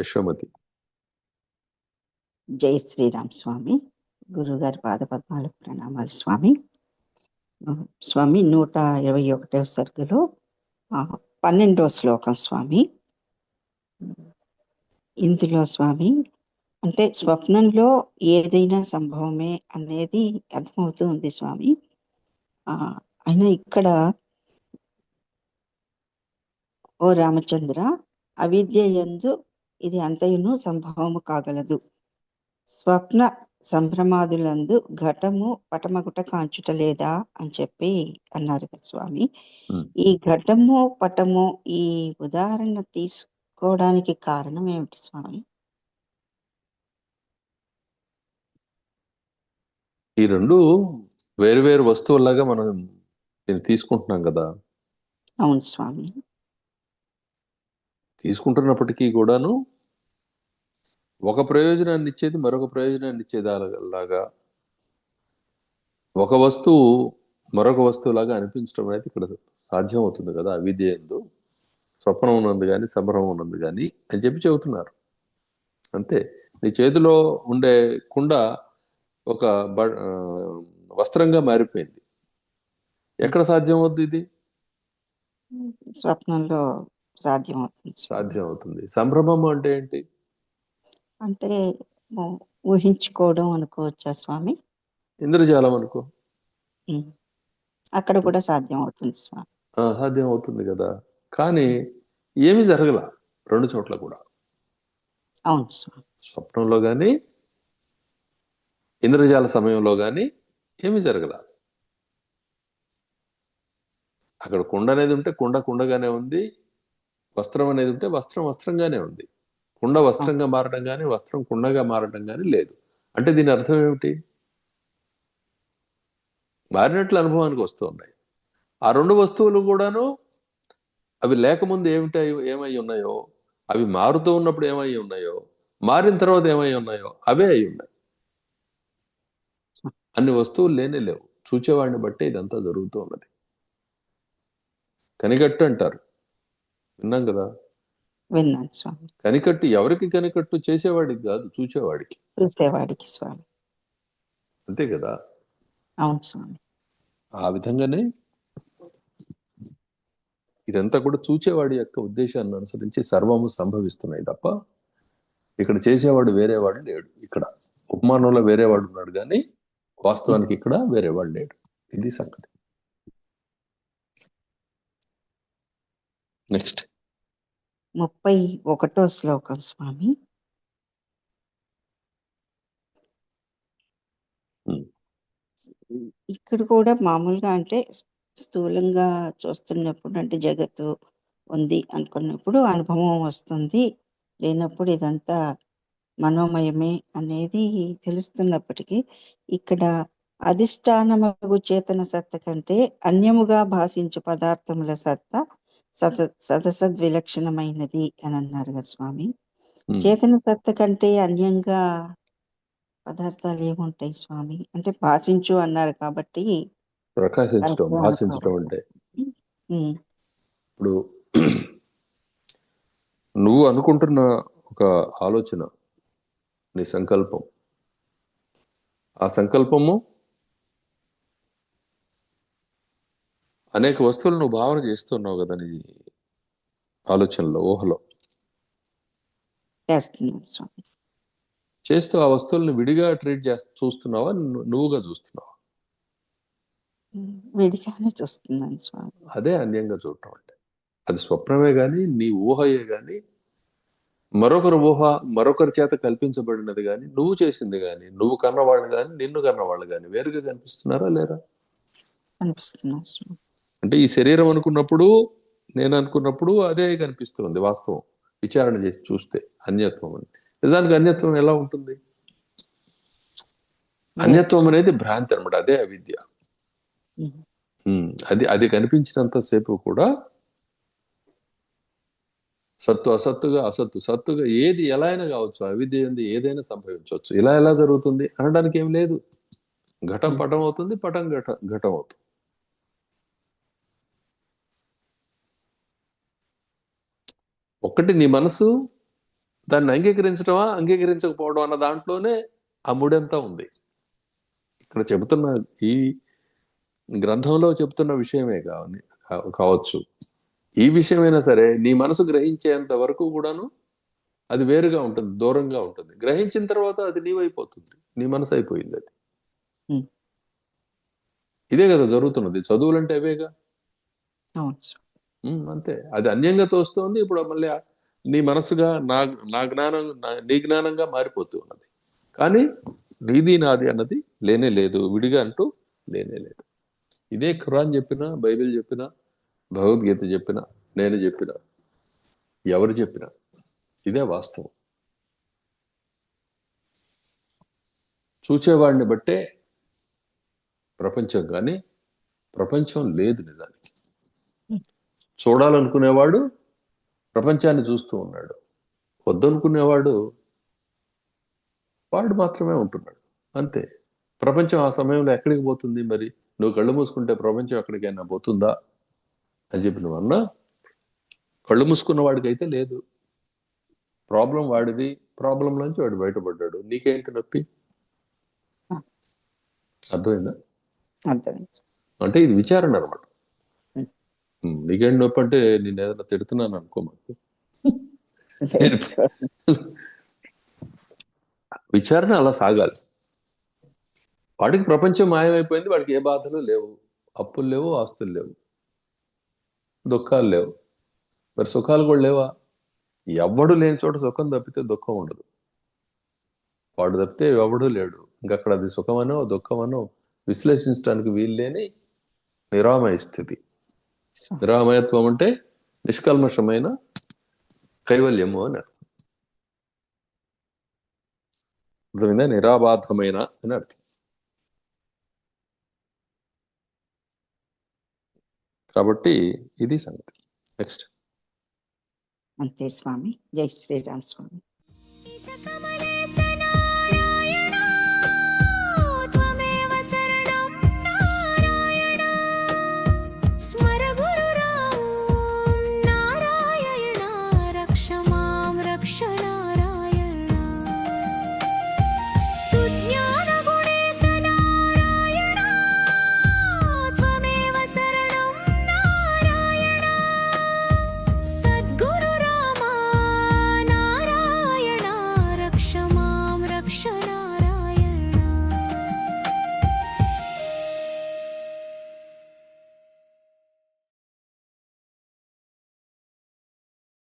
యశోమతి. జై శ్రీరామ్ స్వామి. గురుగారి పాదపద్మాలకు ప్రణామాలు స్వామి. స్వామి నూట ఇరవై ఒకటవ సర్గలో పన్నెండవ శ్లోకం స్వామి. ఇందులో స్వామి అంటే స్వప్నంలో ఏదైనా సంభవమే అనేది అర్థమవుతూ ఉంది స్వామి. అయినా ఇక్కడ ఓ రామచంద్ర అవిద్య యందు ఇది అంతయును సంభవము కాగలదు. స్వప్న సంభ్రమాదులందు ఘటము పటమగుట కాంచుట లేదా అని చెప్పి అన్నారు స్వామి. ఈ ఘటము పటము ఈ ఉదాహరణ తీసుకోవడానికి కారణం ఏమిటి స్వామి? ఈ రెండు వేరు వేరు వస్తువుల్లాగా మనం దీన్ని తీసుకుంటున్నాం కదా. అవును స్వామి. తీసుకుంటున్నప్పటికీ కూడాను ఒక ప్రయోజనాన్ని ఇచ్చేది మరొక ప్రయోజనాన్ని ఇచ్చేది లాగా ఒక వస్తువు మరొక వస్తువులాగా అనిపించడం అనేది ఇక్కడ సాధ్యం అవుతుంది కదా అవిద్య ఎందు. స్వప్నం ఉన్నది కానీ సంభ్రమం ఉన్నది కానీ అని చెప్పి చెబుతున్నారు. అంతే. నీ చేతిలో ఉండే కుండ ఒక వస్త్రంగా మారిపోయింది. ఎక్కడ సాధ్యం అవుతుంది ఇది? స్వప్నంలో సాధ్యం అవుతుంది. సాధ్యం అవుతుంది సంభ్రమం అంటే ఏంటి? అంటే ఊహించుకోవడం అనుకోవచ్చా స్వామి? ఇంద్రజాలం అనుకో. అక్కడ కూడా సాధ్యం అవుతుంది స్వామి. సాధ్యం అవుతుంది కదా. కానీ ఏమీ జరగల రెండు చోట్ల కూడా. అవును స్వామి. స్వప్నంలో కానీ ఇంద్రజాల సమయంలో కానీ ఏమీ జరగల. అక్కడ కుండ అనేది ఉంటే కుండ కుండగానే ఉంది. వస్త్రం అనేది ఉంటే వస్త్రం వస్త్రంగానే ఉంది. కుండ వస్త్రంగా మారడం కానీ వస్త్రం కుండగా మారడం కానీ లేదు. అంటే దీని అర్థం ఏమిటి? మారినట్లు అనుభవానికి వస్తున్నాయి. ఆ రెండు వస్తువులు కూడాను అవి లేకముందు ఏమిటి ఏమై ఉన్నాయో అవి మారుతూ ఉన్నప్పుడు ఏమై ఉన్నాయో మారిన తర్వాత ఏమై ఉన్నాయో అవే అయి ఉన్నాయి. అన్ని వస్తువులు లేనే లేవు. చూచేవాడిని బట్టే ఇదంతా జరుగుతూ ఉన్నది. కనిగట్టు అంటారు. విన్నాం కదా? విన్నాను స్వామి. కనికట్టు ఎవరికి కనికట్టు చేసేవాడికి కాదు చూచేవాడికి చూసేవాడికి స్వామి. అంతే కదా? అవును స్వామి. ఆ విధంగానే ఇదంతా కూడా చూచేవాడి యొక్క ఉద్దేశాన్ని అనుసరించి సర్వము సంభవిస్తున్నాయి తప్ప ఇక్కడ చేసేవాడు వేరేవాడు లేడు. ఇక్కడ ఉపమానంలో వేరేవాడు ఉన్నాడు కానీ వాస్తవానికి ఇక్కడ వేరేవాడు లేడు. ఇది సంగతి. నెక్స్ట్. ముప్పై ఒకటో శ్లోకం స్వామి. ఇక్కడ కూడా మామూలుగా అంటే స్థూలంగా చూస్తున్నప్పుడు అంటే జగత్తు ఉంది అనుకున్నప్పుడు అనుభవం వస్తుంది లేనప్పుడు ఇదంతా మనోమయమే అనేది తెలుస్తున్నప్పటికీ ఇక్కడ అధిష్టానమగు చేతన సత్త కంటే అన్యముగా భాషించు పదార్థముల సత్త సత సదసద్విలక్షణమైనది అని అన్నారు కదా స్వామి. చేతన సత్త కంటే అన్యంగా పదార్థాలు ఏముంటాయి స్వామి? అంటే భాషించు అన్నారు కాబట్టి ప్రకాశించడం భాషించడం. అంటే. ఇప్పుడు నువ్వు అనుకుంటున్న ఒక ఆలోచన నీ సంకల్పం. ఆ సంకల్పము అనేక వస్తువులు నువ్వు భావన చేస్తున్నావు కదా నీ ఆలోచనలో ఊహలో. చేస్తూ ఆ వస్తువుల్ని విడిగా ట్రీట్ చేస్తూ చూస్తున్నావా? నువ్వుగా చూస్తున్నావా? ఉమ్, విడిగానే చూస్తున్నాను స్వామి. అదే అన్యంగా చూడటం అంటే. అది స్వప్నమే కానీ నీ ఊహయే కానీ మరొకరి ఊహ మరొకరి చేత కల్పించబడినది కానీ నువ్వు చేసింది కానీ నువ్వు కన్నవాళ్ళు కానీ నిన్ను కన్నవాళ్ళు కానీ వేరుగా కనిపిస్తున్నారా లేరా? అనిపిస్తున్నాను స్వామి. అంటే ఈ శరీరం అనుకున్నప్పుడు నేను అనుకున్నప్పుడు అదే కనిపిస్తుంది వాస్తవం. విచారణ చేసి చూస్తే అన్యత్వం అని. నిజానికి అన్యత్వం ఎలా ఉంటుంది? అన్యత్వం అనేది భ్రాంతి అనమాట అదే అవిద్య. అది అది కనిపించినంత సేపు కూడా సత్తు అసత్తుగా అసత్తు సత్తుగా ఏది ఎలా అయినా కావచ్చు అవిద్య ఏంది ఏదైనా సంభవించవచ్చు. ఇలా ఎలా జరుగుతుంది? అనడానికి ఏం లేదు. ఘటం పటం అవుతుంది పటం ఘట ఘటం అవుతుంది. ఒక్కటి నీ మనసు దాన్ని అంగీకరించడమా అంగీకరించకపోవడం అన్న దాంట్లోనే ఆ ముడంతా ఉంది. ఇక్కడ చెబుతున్న ఈ గ్రంథంలో చెబుతున్న విషయమే కావని కావచ్చు. ఈ విషయమైనా సరే నీ మనసు గ్రహించేంత వరకు కూడాను అది వేరుగా ఉంటుంది దూరంగా ఉంటుంది. గ్రహించిన తర్వాత అది నీవైపోతుంది. నీ మనసు అయిపోయింది అది. ఇదే కదా జరుగుతున్నది. చదువులంటే అవేగా? అంతే. అది అన్యంగా తోస్తోంది ఇప్పుడు మళ్ళీ నీ మనసుగా నా నా జ్ఞానం నా- నీ జ్ఞానంగా మారిపోతూ ఉన్నది. కానీ నీది నాది అన్నది లేనే లేదు విడిగా అంటూ లేనే లేదు. ఇదే ఖురాన్ చెప్పినా బైబిల్ చెప్పినా భగవద్గీత చెప్పినా నేను చెప్పినా ఎవరు చెప్పినా ఇదే వాస్తవం. చూచేవాడిని బట్టే ప్రపంచం కానీ ప్రపంచం లేదు నిజానికి. చూడాలనుకునేవాడు ప్రపంచాన్ని చూస్తూ ఉన్నాడు. వద్దనుకునేవాడు వాడు మాత్రమే ఉంటున్నాడు. అంతే. ప్రపంచం ఆ సమయంలో ఎక్కడికి పోతుంది మరి? నువ్వు కళ్ళు మూసుకుంటే ప్రపంచం ఎక్కడికైనా పోతుందా? అని చెప్పి నువ్వు అన్నా కళ్ళు మూసుకున్న వాడికైతే లేదు. ప్రాబ్లం వాడిది. ప్రాబ్లం నుంచి వాడు బయటపడ్డాడు. నీకేంటి నొప్పి? అర్థమైందా. అంటే ఇది విచారణ అనమాట నీకేంటి నొప్పి అంటే నేను ఏదైనా తిడుతున్నాను అనుకో మాకు. విచారణ అలా సాగాలి. వాడికి ప్రపంచం మాయమైపోయింది వాడికి ఏ బాధలు లేవు. అప్పులు లేవు ఆస్తులు లేవు. దుఃఖాలు లేవు. మరి సుఖాలు కూడా లేవా? ఎవ్వడు లేని చోట సుఖం తప్పితే దుఃఖం ఉండదు. వాడు తప్పితే ఎవడు లేడు. ఇంకా అక్కడ అది సుఖమనో దుఃఖమనో విశ్లేషించడానికి వీలు లేని నిరామయ స్థితి. నిరామయత్వం అంటే నిష్కల్మషమైన కైవల్యము అని అర్థం. అర్థమైందా? నిరాబాధమైన అని అర్థం. కాబట్టి ఇది సంగతి. నెక్స్ట్ అంతే స్వామి. జై శ్రీరామ్ స్వామి.